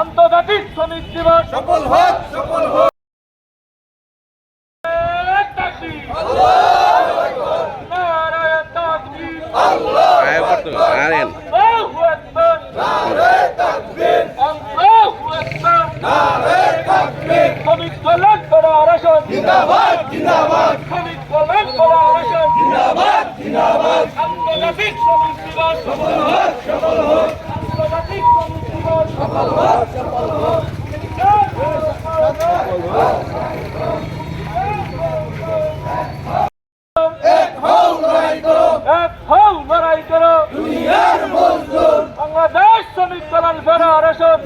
আন্তর্জাতিক শ্রমিক দিবস। সফল হোক সফল হোক। হোক এক হও লড়াই করো এক হও লড়াই করো দুনিয়ার মজদুর বাংলাদেশ শ্রমিক কল্যাণ ফেডারেশন।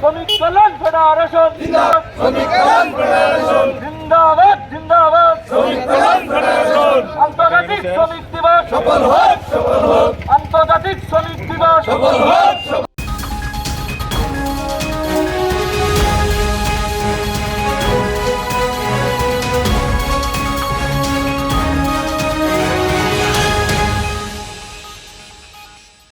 শ্রমিক কল্যাণ ফেডারেশন। জিন্দাবাদ শ্রমিক কল্যাণ ফেডারেশন। জিন্দাবাদ জিন্দাবাদ। শ্রমিক কল্যাণ ফেডারেশন। আন্তর্জাতিক শ্রমিক দিবস। সফল হোক সফল হোক। আন্তর্জাতিক শ্রমিক দিবস। সফল হোক।